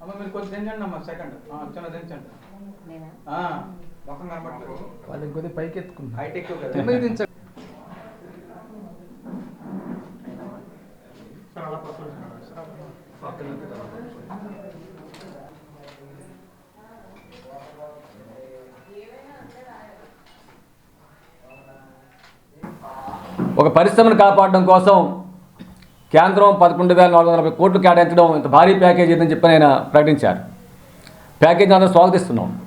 అమ్మ మీరు కొంచెం దించండి అమ్మ సెకండ్ చిన్న దించండి. వాళ్ళకి కొద్దిగా పైకి ఎత్తుకుంటా హైట్ ఎక్కువ కదా. కిందకి దించ ఒక పరిశ్రమను కాపాడడం కోసం కేంద్రం పదకొండు వేల నాలుగు వందల నలభై కోట్లు కేటాయించడం ఇంత భారీ ప్యాకేజీ అని చెప్పి ఆయన ప్రకటించారు. ప్యాకేజీ అందరూ స్వాగతిస్తున్నాం.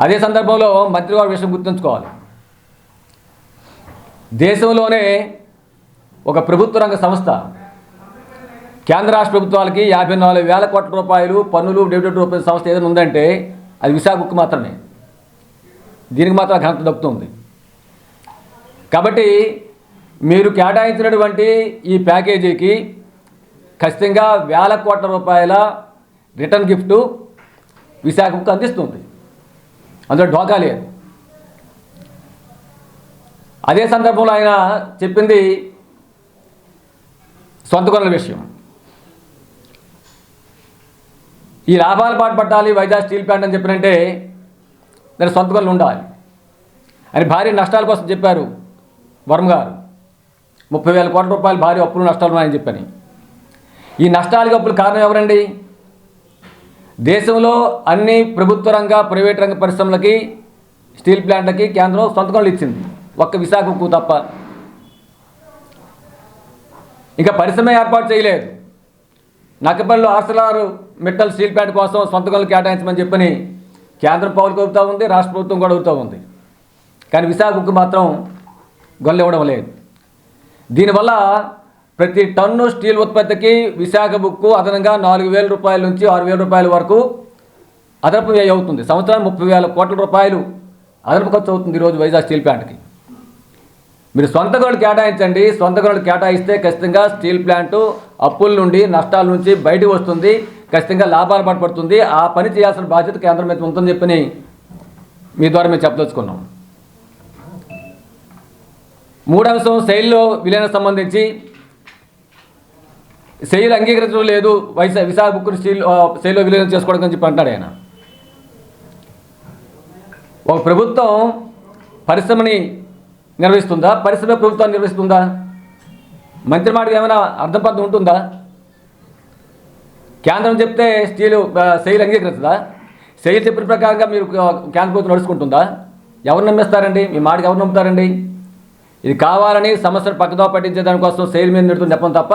అదే సందర్భంలో మంత్రివారి విషయం గుర్తుంచుకోవాలి. దేశంలోనే ఒక ప్రభుత్వ రంగ సంస్థ. కేంద్ర రాష్ట్ర ప్రభుత్వాలకి యాభై నాలుగు వేల కోట్ల రూపాయలు పన్నులు డెబిట్ రూపాయల సంస్థ ఏదైనా ఉందంటే అది విశాఖకు మాత్రమే. దీనికి మాత్రం ఘనత దక్కుతుంది. కాబట్టి మీరు కేటాయించినటువంటి ఈ ప్యాకేజీకి ఖచ్చితంగా వేల కోట్ల రూపాయల రిటర్న్ గిఫ్ట్ విశాఖకు అందిస్తుంది. అందులో ఢోకా లేదు. అదే సందర్భంలో ఆయన చెప్పింది సొంత కొనల విషయం. ఈ లాభాలు పాటుపట్టాలి వైజాగ్ స్టీల్ ప్లాంట్ అని చెప్పినంటే దాని సొంత కొనలు ఉండాలి. అని భారీ నష్టాల కోసం చెప్పారు వర్మ గారు. ముప్పై వేల కోట్ల రూపాయలు భారీ అప్పులు నష్టాలు ఉన్నాయని చెప్పని. ఈ నష్టాలకి అప్పులు కారణం ఎవరండి? దేశంలో అన్ని ప్రభుత్వ రంగ ప్రైవేట్ రంగ పరిశ్రమలకి స్టీల్ ప్లాంట్లకి కేంద్రం సొంతకంలో ఇచ్చింది. ఒక్క విశాఖకు తప్ప. ఇంకా పరిశ్రమ ఏర్పాటు చేయలేదు. నక్కపల్లిలో ఆర్సలారు మెటల్ స్టీల్ ప్లాంట్ కోసం సొంతకంలో కేటాయించమని చెప్పని కేంద్రం పౌరులకు కలుగుతూ ఉంది రాష్ట్ర ప్రభుత్వం కూడా అవుతూ ఉంది. కానీ విశాఖకు మాత్రం గొల్ల ఇవ్వడం లేదు. దీనివల్ల ప్రతి టన్ను స్టీల్ ఉత్పత్తికి విశాఖ బుక్కు అదనంగా నాలుగు వేల రూపాయల నుంచి ఆరు వేల రూపాయల వరకు అదనపు వ్యయం అవుతుంది. సంవత్సరానికి ముప్పై వేల కోట్ల రూపాయలు అదనపు ఖర్చు అవుతుంది ఈరోజు వైజాగ్ స్టీల్ ప్లాంట్కి. మీరు సొంత గనులు కేటాయించండి. సొంత గనులు కేటాయిస్తే ఖచ్చితంగా స్టీల్ ప్లాంట్ అప్పుల నుండి నష్టాల నుంచి బయటకు వస్తుంది. ఖచ్చితంగా లాభాలు పడపడుతుంది. ఆ పని చేయాల్సిన బాధ్యత కేంద్రం మీద ఉందని చెప్పని మీ ద్వారా మేము చెప్పదలుచుకున్నాం. మూడంశం శైలిలో విలీనం సంబంధించి శైలి అంగీకరించడం లేదు వైశా విశాఖ బుక్కుని స్టీల్ శైలిలో విలీనం చేసుకోవడం అని చెప్పి అంటాడు ఆయన. ఒక ప్రభుత్వం పరిశ్రమని నిర్వహిస్తుందా? పరిశ్రమ ప్రభుత్వాన్ని నిర్వహిస్తుందా? మంత్రి మాటకి ఏమైనా అర్థం పర్థం ఉంటుందా? కేంద్రం చెప్తే స్టీలు శైలి అంగీకరించదా? శైలి చెప్పిన ప్రకారంగా మీరు కేంద్ర ప్రభుత్వం నడుచుకుంటుందా? ఎవరు నమ్మేస్తారండి? మీ మాటకి ఎవరు నమ్ముతారండి? ఇది కావాలని సమస్యను పక్కదో పట్టించే దానికోసం శైలి మీద నిడుతుంది చెప్పడం తప్ప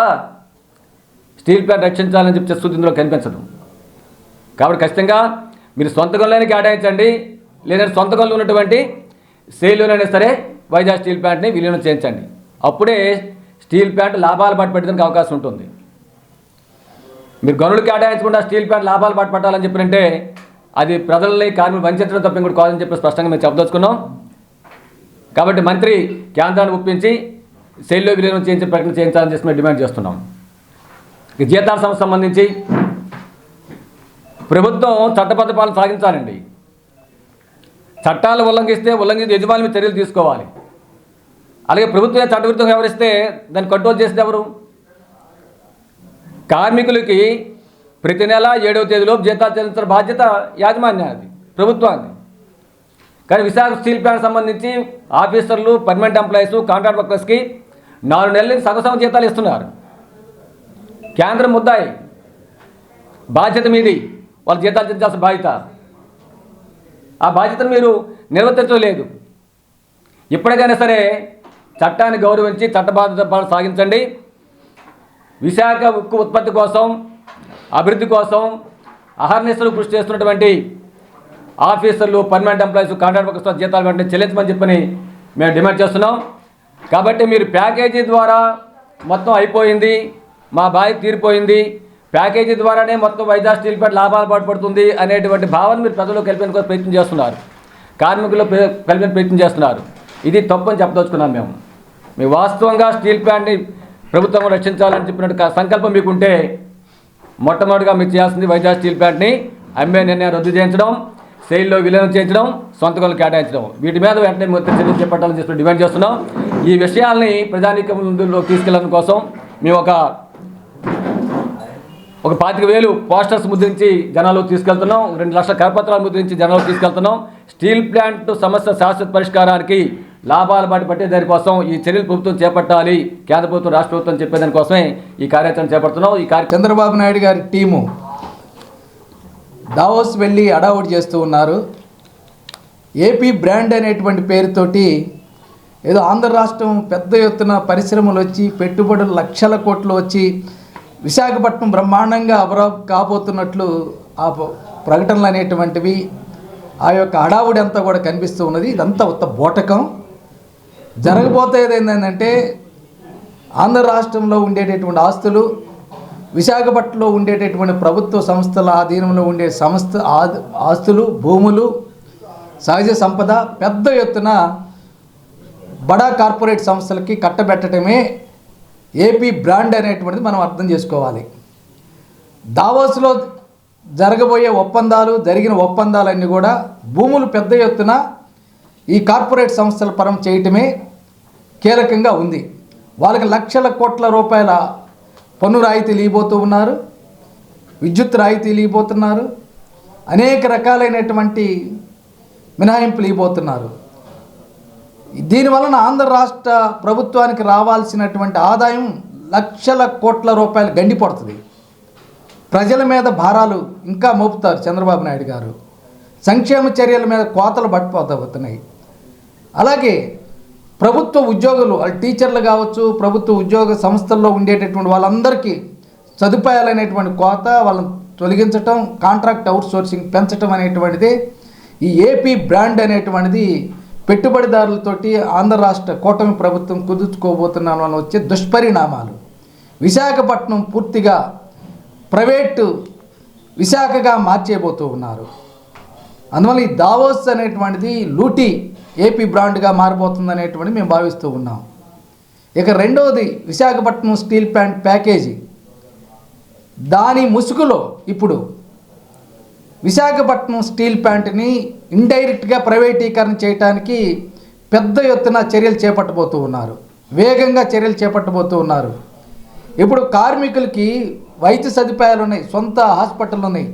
స్టీల్ ప్లాంట్ రక్షించాలని చెప్పి చేస్తుంది ఇందులో కనిపించదు. కాబట్టి ఖచ్చితంగా మీరు సొంత గనులైనా కేటాయించండి. లేదంటే సొంత గనులు ఉన్నటువంటి సేల్లోనైనా సరే వైజాగ్ స్టీల్ ప్లాంట్ని విలీనం చేయించండి. అప్పుడే స్టీల్ ప్లాంట్ లాభాలు పాటు పెట్టడానికి అవకాశం ఉంటుంది. మీరు గనులు కేటాయించకుండా స్టీల్ ప్లాంట్ లాభాలు పాటు పట్టాలని చెప్పినంటే అది ప్రజల్ని కార్మికులు వంచడం తప్ప ఇంకోటి కాదని చెప్పి స్పష్టంగా మేము చెప్పదలుచుకున్నాం. కాబట్టి మంత్రి కేంద్రాన్ని ఒప్పించి శైలిలో విలీనం చేయించే ప్రకటన చేయించాలని చేసి మేము డిమాండ్ చేస్తున్నాం. జీతాల సంస్థ సంబంధించి ప్రభుత్వం చట్టబద్ధ పాలన సాగించాలండి. చట్టాలు ఉల్లంఘిస్తే ఉల్లంఘించి యజమాని మీద చర్యలు తీసుకోవాలి. అలాగే ప్రభుత్వం చట్టవిరుద్ధంగా వ్యవహరిస్తే దాన్ని కంట్రోల్ చేసేది ఎవరు? కార్మికులకి ప్రతి నెల ఏడవ తేదీలోపు జీతాలు చెల్లించిన బాధ్యత యాజమాన్యాది ప్రభుత్వాన్ని కానీ విశాఖ స్టీల్ ప్లాంట్ సంబంధించి ఆఫీసర్లు పర్మనెంట్ ఎంప్లాయీస్ కాంట్రాక్ట్ వర్కర్స్కి నాలుగు నెలల నుంచి సగం జీతాలు ఇస్తున్నారు. కేంద్రం ముద్దాయి. బాధ్యత మీది. వాళ్ళ జీతాలు చెల్లించాల్సిన బాధ్యత. ఆ బాధ్యతను మీరు నిర్వర్తించలేదు. ఇప్పటికైనా సరే చట్టాన్ని గౌరవించి చట్టబాధ్యత పాలన సాగించండి. విశాఖ ఉక్కు ఉత్పత్తి కోసం అభివృద్ధి కోసం అహర్నిశలు కృషి చేస్తున్నటువంటి ఆఫీసర్లు పర్మనెంట్ ఎంప్లాయీస్ కాంట్రాక్ట్ వర్కర్స్ జీతాలు వెంటనే చెల్లించమని చెప్పని మేము డిమాండ్ చేస్తున్నాం. కాబట్టి మీరు ప్యాకేజీ ద్వారా మొత్తం అయిపోయింది మా బాధ్యత తీరిపోయింది. ప్యాకేజీ ద్వారానే మొత్తం వైజాగ్ స్టీల్ ప్లాంట్ లాభాలు పాటుపడుతుంది అనేటువంటి భావన మీరు ప్రజలు కలిపేందుకు ప్రయత్నం చేస్తున్నారు. కార్మికులు కలిపే ప్రయత్నం చేస్తున్నారు. ఇది తప్పని చెప్పదలుచుకున్నాం మేము. మీ వాస్తవంగా స్టీల్ ప్లాంట్ని ప్రభుత్వం రక్షించాలని చెప్పినట్టు సంకల్పం మీకుంటే మొట్టమొదటిగా మీరు చేయాల్సింది వైజాగ్ స్టీల్ ప్లాంట్ని అమ్మే నిర్ణయం రద్దు చేయించడం. సెయిల్లో విలీనం చేయించడం సొంత కేటాయించడం. వీటి మీద వెంటనే మొత్తం చర్యలు చేపట్టాలని చెప్పి డిమాండ్ చేస్తున్నాం. ఈ విషయాల్ని ప్రజానీకం ముందులో తీసుకెళ్ళడం కోసం మేము ఒక ఒక పాతిక వేలు పోస్టర్స్ ముద్రించి జనాలు తీసుకెళ్తున్నాం. రెండు లక్షల కరపత్రాలు ముద్రించి జనాలు తీసుకెళ్తున్నాం. స్టీల్ ప్లాంట్ సమస్య శాశ్వత పరిష్కారానికి లాభాల బాటి పట్టే దానికోసం ఈ చర్యలు ప్రభుత్వం చేపట్టాలి. కేంద్ర ప్రభుత్వం రాష్ట్ర ప్రభుత్వం చెప్పేదానికోసమే ఈ కార్యాచరణ చేపడుతున్నాం. ఈ కార్య చంద్రబాబు నాయుడు గారి టీము దావోస్ వెళ్ళి అడావుడి చేస్తూ ఉన్నారు. ఏపీ బ్రాండ్ అనేటువంటి పేరుతోటి ఏదో ఆంధ్ర రాష్ట్రం పెద్ద ఎత్తున పరిశ్రమలు వచ్చి పెట్టుబడులు లక్షల కోట్లు వచ్చి విశాఖపట్నం బ్రహ్మాండంగా అబరా కాబోతున్నట్లు ఆ ప్రకటనలు అనేటువంటివి ఆ యొక్క అడావుడి అంతా కూడా కనిపిస్తూ ఉన్నది. ఇదంతా ఉత్త బోటకం. జరగబోతేది ఏంటంటే ఆంధ్ర రాష్ట్రంలో ఉండేటటువంటి ఆస్తులు విశాఖపట్నంలో ఉండేటటువంటి ప్రభుత్వ సంస్థల ఆధీనంలో ఉండే సంస్థ ఆస్తులు భూములు సహజ సంపద పెద్ద ఎత్తున బడా కార్పొరేట్ సంస్థలకి కట్టబెట్టడమే ఏపీ బ్రాండ్ అనేటువంటిది మనం అర్థం చేసుకోవాలి. దావోస్లో జరగబోయే ఒప్పందాలు జరిగిన ఒప్పందాలన్నీ కూడా భూములు పెద్ద ఎత్తున ఈ కార్పొరేట్ సంస్థల పరం చేయటమే కీలకంగా ఉంది. వాళ్ళకి లక్షల కోట్ల రూపాయల పన్ను రాయితీలు ఇవ్వబోతూ ఉన్నారు విద్యుత్ రాయితీలు ఇవ్వబోతున్నారు అనేక రకాలైనటువంటి మినహాయింపులు ఇవ్వబోతున్నారు. దీనివలన ఆంధ్ర రాష్ట్ర ప్రభుత్వానికి రావాల్సినటువంటి ఆదాయం లక్షల కోట్ల రూపాయలు గండిపడుతుంది. ప్రజల మీద భారాలు ఇంకా మోపుతారు చంద్రబాబు నాయుడు గారు. సంక్షేమ చర్యల మీద కోతలు పట్టిపోతా అలాగే ప్రభుత్వ ఉద్యోగులు వాళ్ళు టీచర్లు కావచ్చు ప్రభుత్వ ఉద్యోగ సంస్థల్లో ఉండేటటువంటి వాళ్ళందరికీ సదుపాయాలనేటువంటి కోత వాళ్ళని తొలగించటం కాంట్రాక్ట్ అవుట్ సోర్సింగ్ పెంచటం అనేటువంటిది ఈ ఏపీ బ్రాండ్ అనేటువంటిది పెట్టుబడిదారులతోటి ఆంధ్ర రాష్ట్ర కూటమి ప్రభుత్వం కుదుర్చుకోబోతున్నాను అని వచ్చే దుష్పరిణామాలు. విశాఖపట్నం పూర్తిగా ప్రైవేటు విశాఖగా మార్చేయబోతూ ఉన్నారు. అందువల్ల ఈ దావోస్ అనేటువంటిది లూటీ ఏపీ బ్రాండ్గా మారిపోతుంది అనేటువంటి మేము భావిస్తూ ఉన్నాం. ఇక రెండవది విశాఖపట్నం స్టీల్ ప్లాంట్ ప్యాకేజీ. దాని ముసుగులో ఇప్పుడు విశాఖపట్నం స్టీల్ ప్లాంట్ని ఇండైరెక్ట్గా ప్రైవేటీకరణ చేయడానికి పెద్ద ఎత్తున చర్యలు చేపట్టబోతూ ఉన్నారు. వేగంగా చర్యలు చేపట్టబోతూ ఉన్నారు. ఇప్పుడు కార్మికులకి వైద్య సదుపాయాలు ఉన్నాయి సొంత హాస్పిటల్ ఉన్నాయి.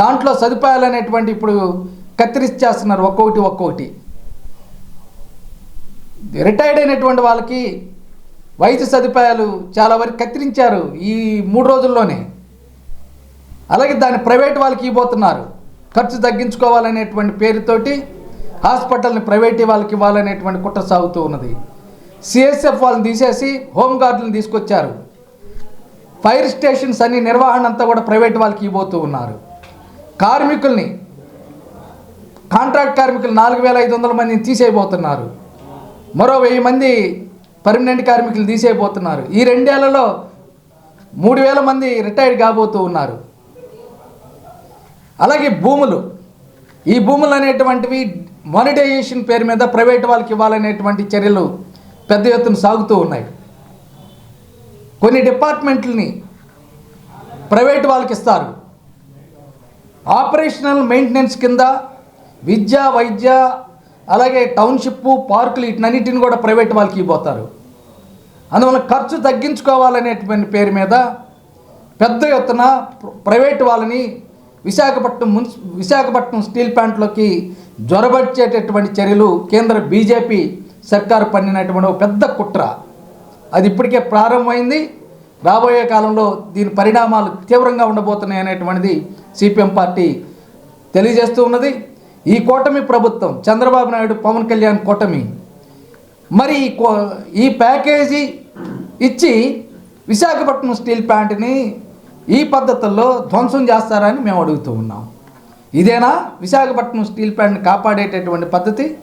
దాంట్లో సదుపాయాలు అనేటువంటి ఇప్పుడు కత్తిరిచేస్తున్నారు ఒక్కొక్కటి ఒక్కొక్కటి. రిటైర్డ్ అయినటువంటి వాళ్ళకి వైద్య సదుపాయాలు చాలా వరకు కత్తిరించారు ఈ మూడు రోజుల్లోనే. అలాగే దాన్ని ప్రైవేట్ వాళ్ళకి ఇవ్వబోతున్నారు. ఖర్చు తగ్గించుకోవాలనేటువంటి పేరుతోటి హాస్పిటల్ని ప్రైవేట్ వాళ్ళకి ఇవ్వాలనేటువంటి కుట్ర సాగుతూ ఉన్నది. సిఎస్ఎఫ్ వాళ్ళని తీసేసి హోమ్ గార్డులను తీసుకొచ్చారు. ఫైర్ స్టేషన్స్ అన్ని నిర్వహణ అంతా కూడా ప్రైవేట్ వాళ్ళకి ఇవ్వబోతూ ఉన్నారు. కార్మికుల్ని కాంట్రాక్ట్ కార్మికులు నాలుగు వేల ఐదు వందల మందిని తీసేయబోతున్నారు. మరో వెయ్యి మంది పర్మనెంట్ కార్మికులు తీసేయబోతున్నారు. ఈ రెండేళ్ళలో మూడు వేల మంది రిటైర్డ్ కాబోతూ ఉన్నారు. అలాగే భూములు. ఈ భూములు అనేటువంటివి మానిటైజేషన్ పేరు మీద ప్రైవేట్ వాళ్ళకి ఇవ్వాలనేటువంటి చర్యలు పెద్ద ఎత్తున సాగుతూ ఉన్నాయి. కొన్ని డిపార్ట్మెంట్లని ప్రైవేట్ వాళ్ళకి ఇస్తారు. ఆపరేషనల్ మెయింటెనెన్స్ కింద విద్య వైద్య అలాగే టౌన్షిప్ పార్కులు వీటినన్నిటిని కూడా ప్రైవేట్ వాళ్ళకి ఇవ్వబోతారు అందువల్ల ఖర్చు తగ్గించుకోవాలనేటువంటి పేరు మీద పెద్ద ఎత్తున ప్రైవేట్ వాళ్ళని విశాఖపట్నం మున్సి విశాఖపట్నం స్టీల్ ప్లాంట్లోకి జ్వరబడిచేటటువంటి చర్యలు కేంద్ర బీజేపీ సర్కారు పన్నినటువంటి ఒక పెద్ద కుట్ర. అది ఇప్పటికే ప్రారంభమైంది. రాబోయే కాలంలో దీని పరిణామాలు తీవ్రంగా ఉండబోతున్నాయి అనేటువంటిది సిపిఎం పార్టీ తెలియజేస్తూ ఉన్నది. ఈ కూటమి ప్రభుత్వం చంద్రబాబు నాయుడు పవన్ కళ్యాణ్ కూటమి. మరి ఈ కో- ఈ ప్యాకేజీ ఇచ్చి విశాఖపట్నం స్టీల్ ప్లాంట్ని ఈ పద్ధతుల్లో ధ్వంసం చేస్తారని మేము అడుగుతూ ఉన్నాం. ఇదేనా? విశాఖపట్నం స్టీల్ ప్లాంట్ని కాపాడేటటువంటి పద్ధతి?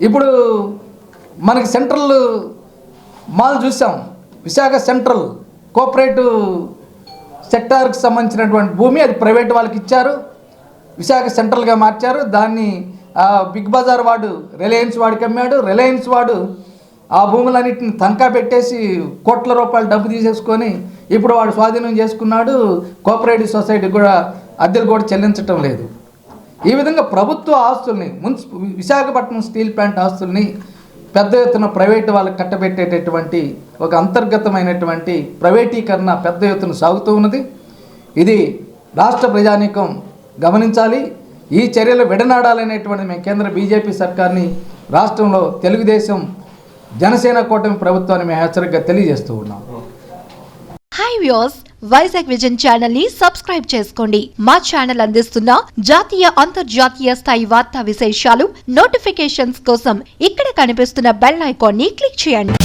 ఇప్పుడు మనకి సెంట్రల్ మాల్ చూసాం. విశాఖ సెంట్రల్ కోఆపరేటివ్ సెక్టార్కి సంబంధించినటువంటి భూమి అది ప్రైవేట్ వాళ్ళకి ఇచ్చారు. విశాఖ సెంట్రల్గా మార్చారు. దాన్ని బిగ్ బజార్ వాడు రిలయన్స్ వాడికి అమ్మాడు రిలయన్స్ వాడు ఆ భూములన్నింటిని తనఖా పెట్టేసి కోట్ల రూపాయలు డబ్బు తీసేసుకొని ఇప్పుడు వాడు స్వాధీనం చేసుకున్నాడు. కోఆపరేటివ్ సొసైటీ కూడా అద్దెలు కూడా చెల్లించటం లేదు. ఈ విధంగా ప్రభుత్వ ఆస్తుల్ని మున్సి విశాఖపట్నం స్టీల్ ప్లాంట్ ఆస్తుల్ని పెద్ద ఎత్తున ప్రైవేటు వాళ్ళకి కట్టబెట్టేటటువంటి ఒక అంతర్గతమైనటువంటి ప్రైవేటీకరణ పెద్ద ఎత్తున సాగుతూ ఉన్నది. ఇది రాష్ట్ర ప్రజానీకం గమనించాలి. ఈ చర్యలు విడనాడాలనేటువంటి మేము కేంద్ర బీజేపీ సర్కార్ని రాష్ట్రంలో తెలుగుదేశం జనసేన కూటమి ప్రభుత్వాన్ని మేము హెచ్చరికగా తెలియజేస్తూ ఉన్నాం. హై వ్యూస్ వైజాగ్ విజన్ ఛానల్ని సబ్స్క్రైబ్ చేసుకోండి. మా ఛానల్ అందిస్తున్న జాతీయ అంతర్జాతీయ స్థాయి వార్తా విశేషాలు నోటిఫికేషన్స్ కోసం ఇక్కడ కనిపిస్తున్న బెల్ ఐకాన్ని క్లిక్ చేయండి.